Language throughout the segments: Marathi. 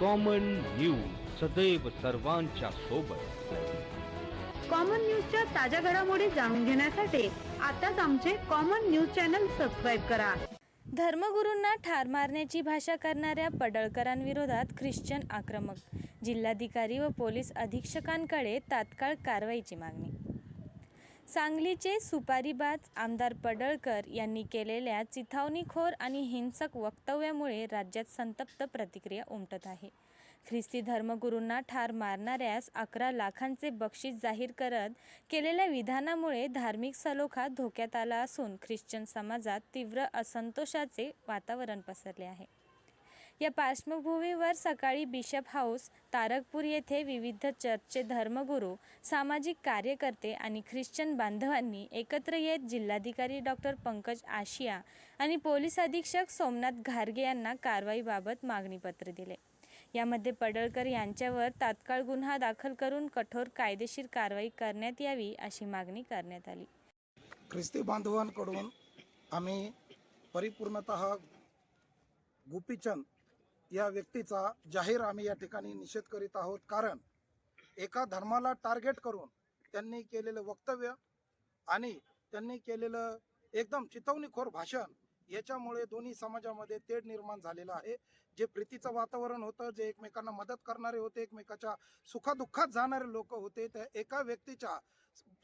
कॉमन न्यूज सदैव सर्वांच्या सोबत. कॉमन न्यूजच्या ताज्या घडामोडी जाणून घेण्यासाठी आताच आमचे कॉमन न्यूज चॅनल सबस्क्राईब करा. धर्मगुरूंना ठार मारण्याची भाषा करणाऱ्या पडळकरांविरोधात ख्रिश्चन आक्रमक. जिल्हाधिकारी व पोलीस अधीक्षकांकडे तात्काळ कारवाईची मागणी. सांगलीचे सुपारीबाज आमदार पडळकर यांनी केलेल्या चिथावणीखोर आणि हिंसक वक्तव्यामुळे राज्यात संतप्त प्रतिक्रिया उमटत आहे. ख्रिस्ती धर्मगुरूंना ठार मारणाऱ्यास अकरा लाखांचे बक्षीस जाहीर करत केलेल्या विधानामुळे धार्मिक सलोखा धोक्यात आला असून ख्रिश्चन समाजात तीव्र असंतोषाचे वातावरण पसरले आहे. या पार्श्वभूमीवर सकाळी बिशप हाऊस तारकपूर येथे विविध चर्चचे धर्मगुरू सामाजिक कार्यकर्ते आणि ख्रिश्चन बांधवांनी एकत्र येत जिल्हाधिकारी डॉक्टर पंकज आशिया आणि पोलीस अधीक्षक सोमनाथ घारगे यांना कारवाईबाबत मागणीपत्र दिले. यामध्ये पडळकर यांच्यावर तात्काळ गुन्हा दाखल करून कठोर कायदेशीर कारवाई करण्यात यावी अशी मागणी करण्यात आली. ख्रिस्ती बांधवांकडून आम्ही परिपूर्णत गोपीचंद या व्यक्तीचा जाहीर आम्ही या ठिकाणी निषेध करीत आहोत. कारण एका धर्माला टार्गेट करून त्यांनी केलेलं वक्तव्य आणि त्यांनी केलेलं एकदम चितवणीखोर भाषण याच्यामुळे दोन्ही समाजामध्ये तेढ निर्माण झालेलं आहे. जे प्रीतीचं वातावरण होतं जे एकमेकांना मदत करणारे होते एकमेकाच्या सुखादुःखात जाणारे लोक होते त्या एका व्यक्तीच्या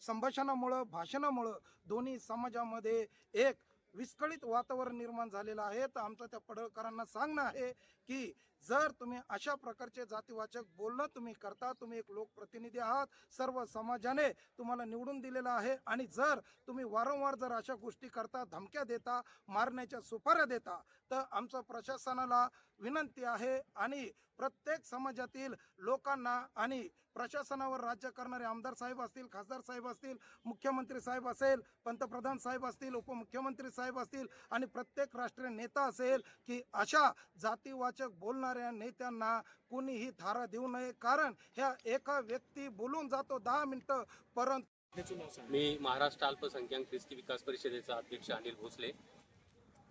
संभाषणामुळं भाषणामुळं दोन्ही समाजामध्ये एक विस्कळीत वातावरण निर्माण झालेलं आहे. तर आमचं त्या पडळकरांना सांगणं आहे की जर तुम्ही अशा प्रकारचे जातीवाचक बोलणं तुम्ही करता तुम्ही एक लोकप्रतिनिधी आहात सर्व समाजाने तुम्हाला निवडून दिलेलं आहे आणि जर तुम्ही वारंवार जर अशा गोष्टी करता धमक्या देता मारण्याच्या सुपाऱ्या देता तर आमचं प्रशासनाला विनंती आहे आणि प्रत्येक समाजातील लोकांना आणि प्रशासनावर राज्य करणारे आमदार साहेब असतील खासदार साहेब असतील मुख्यमंत्री साहेब असेल पंतप्रधान साहेब असतील उपमुख्यमंत्री साहेब असतील आणि प्रत्येक राष्ट्रीय नेता असेल की अशा जातीवाचक बोलणाऱ्या नेत्यांना कुणीही थारा देऊ नये कारण ह्या एका व्यक्ती बोलून जातो दहा मिनिटं परंतु मी महाराष्ट्र अल्पसंख्याक ख्रिस्ती विकास परिषदेचा अध्यक्ष अनिल भोसले.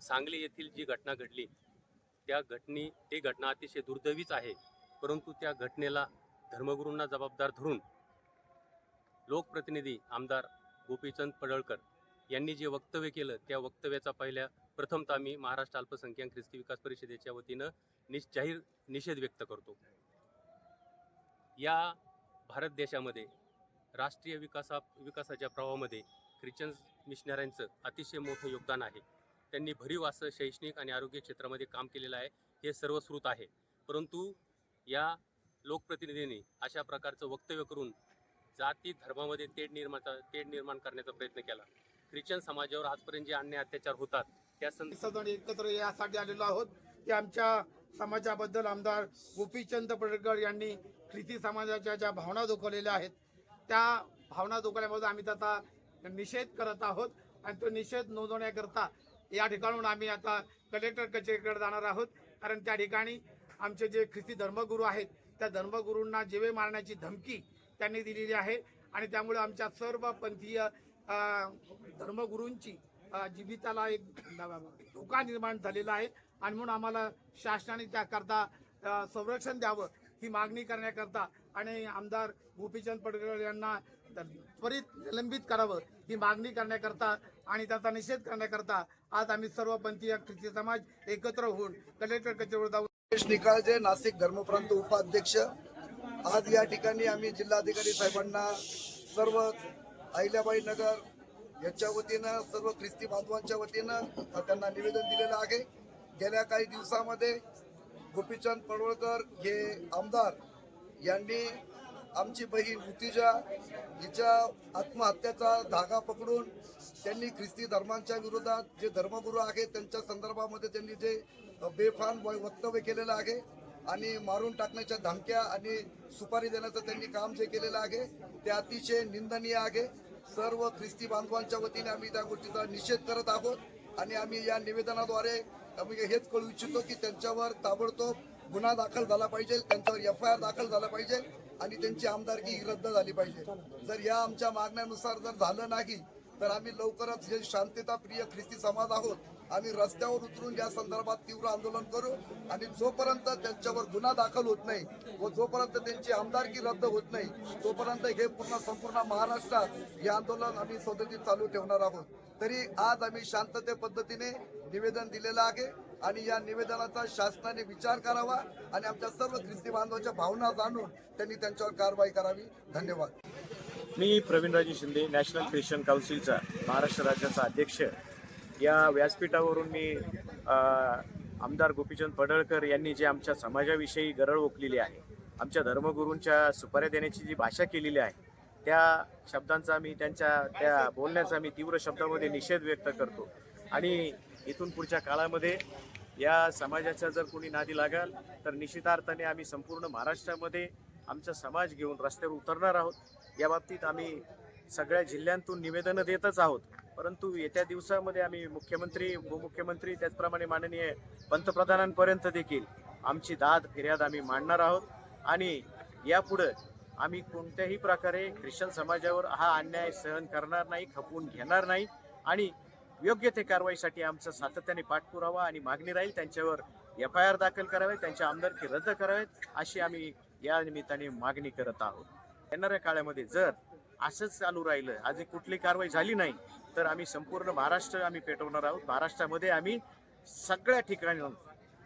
सांगली येथील जी घटना घडली त्या घटनी ती घटना अतिशय दुर्दैवीच आहे परंतु त्या घटनेला धर्मगुरूंना जबाबदार धरून लोकप्रतिनिधी आमदार गोपीचंद पडळकर यांनी जे वक्तव्य केलं त्या वक्तव्याचा पहिल्या प्रथमतः मी महाराष्ट्र अल्पसंख्याक ख्रिस्ती विकास परिषदेच्या वतीनं निश जाहीर निषेध व्यक्त करतो. या भारत देशामध्ये राष्ट्रीय विकासा विकासाच्या प्रवाहामध्ये ख्रिश्चन मिशनऱ्यांचं अतिशय मोठं योगदान आहे. त्यांनी भरीव असं शैक्षणिक आणि आरोग्य क्षेत्रामध्ये काम केलेलं आहे हे सर्वश्रुत आहे. परंतु या लोकप्रतिनिधींनी अशा प्रकारचं वक्तव्य करून जाती धर्मामध्ये तेढ निर्माण तेढ निर्माण करण्याचा प्रयत्न केला. ख्रिश्चन समाजावर आजपर्यंत जे अन्याय अत्याचार होतात त्या संद एकत्र यासाठी आलेलो आहोत. की आमच्या समाजाबद्दल आमदार गोपीचंद पडळकर यांनी ख्रिस्ती समाजाच्या ज्या भावना दुखवलेल्या आहेत त्या भावना दुखवल्याबद्दल आम्ही त्याचा निषेध करत आहोत आणि तो निषेध नोंदवण्याकरता या ठिकाणून आम्ही आता कलेक्टर कचेरीकडे जाणार आहोत. कारण त्या ठिकाणी आमचे जे ख्रिस्ती धर्मगुरू आहेत त्या धर्मगुरूंना जीवे मारण्याची धमकी त्यांनी दिलेली आहे. आणि त्यामुळे आमच्या सर्व पंथीय धर्मगुरूंची जीविताला एक धोका निर्माण झालेला आहे आणि म्हणून आम्हाला शासनाने त्याकरता संरक्षण द्यावं ही मागणी करण्याकरता आणि आमदार गोपीचंद पडकर यांना त्वरित निलंबित करावं ही मागणी करण्याकरता आणि त्याचा निषेध करण्याकरता आज आम्ही सर्व पंथीय ख्रिस्ती समाज एकत्र होऊन कलेक्टर कचेरीवर जाऊन निकाळजे नाशिक धर्मप्रांत उपाध्यक्ष आज या ठिकाणी आम्ही जिल्हाधिकारी साहेबांना सर्व अहिल्याबाई नगर यांच्या वतीनं सर्व ख्रिस्ती बांधवांच्या वतीनं त्यांना निवेदन दिलेलं आहे. गेल्या काही दिवसामध्ये गोपीचंद पडवळकर हे आमदार यांनी आमची बहीण ऋतुजा हिच्या आत्महत्याचा धागा पकडून त्यांनी ख्रिस्ती धर्मांच्या विरोधात जे धर्मगुरू आहेत त्यांच्या संदर्भामध्ये त्यांनी जे बेफान वक्तव्य केलेलं आहे आणि मारून टाकण्याच्या धमक्या आणि सुपारी देण्याचं त्यांनी काम जे केलेलं आहे ते अतिशय निंदनीय आहे. सर्व ख्रिस्ती बांधवांच्या वतीने आम्ही त्या गोष्टीचा निषेध करत आहोत आणि आम्ही या निवेदनाद्वारे आम्ही हेच कळू इच्छितो की त्यांच्यावर ताबडतोब गुन्हा दाखल झाला पाहिजे त्यांच्यावर एफ आय आर दाखल झाला पाहिजे आणि त्यांची आमदारकी ही रद्द झाली पाहिजे. जर या आमच्या मागण्यानुसार जर झालं नाही तर आम्ही लवकरच हे शांतता प्रिय ख्रिस्ती समाज आहोत आम्ही रस्त्यावर उतरून या संदर्भात तीव्र आंदोलन करू आणि जोपर्यंत त्यांच्यावर गुन्हा दाखल होत नाही व जोपर्यंत त्यांची आमदारकी रद्द होत नाही तोपर्यंत हे पूर्ण संपूर्ण महाराष्ट्रात हे आंदोलन आम्ही सदतीत चालू ठेवणार आहोत. तरी आज आम्ही शांतते पद्धतीने निवेदन दिलेलं आहे आणि या निवेदनाचा शासनाने विचार करावा आणि आमच्या सर्व ख्रिस्ती बांधवांच्या भावना जाणून त्यांनी त्यांच्यावर कारवाई करावी. धन्यवाद. मी प्रवीणराजे शिंदे नॅशनल क्रिश्चन काउन्सिलचा महाराष्ट्र राज्याचा अध्यक्ष. या व्यासपीठावरून मी आमदार गोपीचंद पडळकर यांनी जे आमच्या समाजाविषयी गरळ ओकलेली आहे आमच्या धर्मगुरूंच्या सुपाऱ्या देण्याची जी भाषा केलेली आहे त्या शब्दांचा मी त्यांच्या त्या बोलण्याचा मी तीव्र शब्दामध्ये निषेध व्यक्त करतो. आणि इथून पुढच्या काळामध्ये या समाजाच्या जर कोणी नादी लागाल तर निश्चितार्थाने आम्ही संपूर्ण महाराष्ट्रामध्ये आमचा समाज घेऊन रस्त्यावर उतरणार आहोत. या बाबतीत आम्ही सगळ्या जिल्ह्यांतून निवेदनं देतच आहोत. परंतु येत्या दिवसामध्ये आम्ही मुख्यमंत्री उपमुख्यमंत्री त्याचप्रमाणे माननीय पंतप्रधानांपर्यंत देखील आमची दाद फिर्याद आम्ही मांडणार आहोत. आणि यापुढं आम्ही कोणत्याही प्रकारे ख्रिश्चन समाजावर हा अन्याय सहन करणार नाही खपवून घेणार नाही आणि योग्य ते कारवाईसाठी आमचा सातत्याने पाठपुरावा आणि मागणी राहील त्यांच्यावर एफ आय आर दाखल करावे त्यांच्या आमदारकी रद्द करावेत अशी आम्ही या निमित्ताने मागणी करत आहोत. येणाऱ्या काळामध्ये जर असंच चालू राहिलं आज कुठली कारवाई झाली नाही तर आम्ही संपूर्ण महाराष्ट्र आम्ही पेटवणार आहोत. महाराष्ट्रामध्ये आम्ही सगळ्या ठिकाणी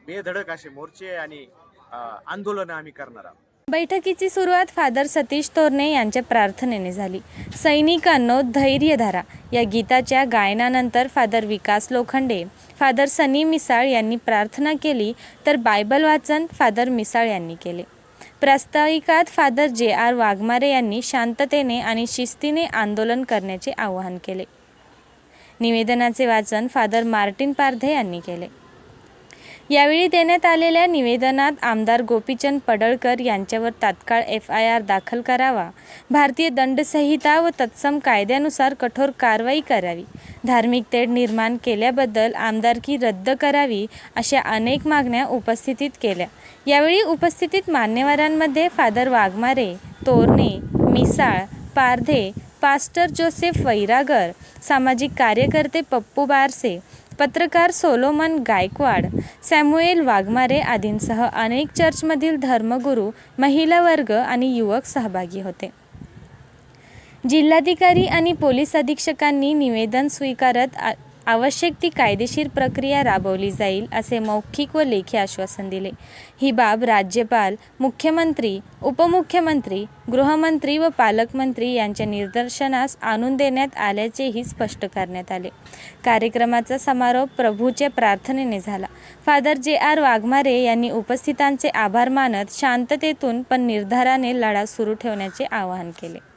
बेधडक असे मोर्चे आणि आंदोलनं आम्ही करणार आहोत. बैठकीची सुरुवात फादर सतीश तोरणे यांच्या प्रार्थनेने झाली. सैनिकांनो धैर्य धरा या गीताच्या गायनानंतर father Vikas Lokhande father Sunny Misal यांनी प्रार्थना केली तर बायबल वाचन फादर मिसाळ यांनी केले. प्रास्ताविकात फादर जे आर वाघमारे यांनी शांततेने आणि शिस्तीने आंदोलन करण्याचे आवाहन केले. निवेदनाचे वाचन फादर मार्टिन पारधे यांनी केले. यावेळी देण्यात आलेल्या निवेदनात आमदार गोपीचंद पडळकर यांच्यावर तात्काळ एफ आय आर दाखल करावा भारतीय दंडसंहिता व तत्सम कायद्यानुसार कठोर कारवाई करावी धार्मिक तेढ निर्माण केल्याबद्दल आमदारकी रद्द करावी अशा अनेक मागण्या उपस्थितीत केल्या. यावेळी उपस्थितीत मान्यवरांमध्ये father Waghmare Torne Misal Pardhe pastor Joseph Vairagar सामाजिक कार्यकर्ते पप्पू बारसे पत्रकार सोलोमन गायकवाड सॅम्युएल वाघमारे आदींसह अनेक चर्चमधील धर्मगुरू महिला वर्ग आणि युवक सहभागी होते. जिल्हाधिकारी आणि पोलीस अधीक्षकांनी निवेदन स्वीकारत आ- आवश्यक ती कायदेशीर प्रक्रिया राबवली जाईल असे मौखिक व लेखी आश्वासन दिले. ही बाब राज्यपाल मुख्यमंत्री उपमुख्यमंत्री गृहमंत्री व पालकमंत्री यांच्या निदर्शनास आणून देण्यात आल्याचेही स्पष्ट करण्यात आले. कार्यक्रमाचा समारोप प्रभूच्या प्रार्थनेने झाला. फादर जे आर वाघमारे यांनी उपस्थितांचे आभार मानत शांततेतून पण निर्धाराने लढा सुरू ठेवण्याचे आवाहन केले.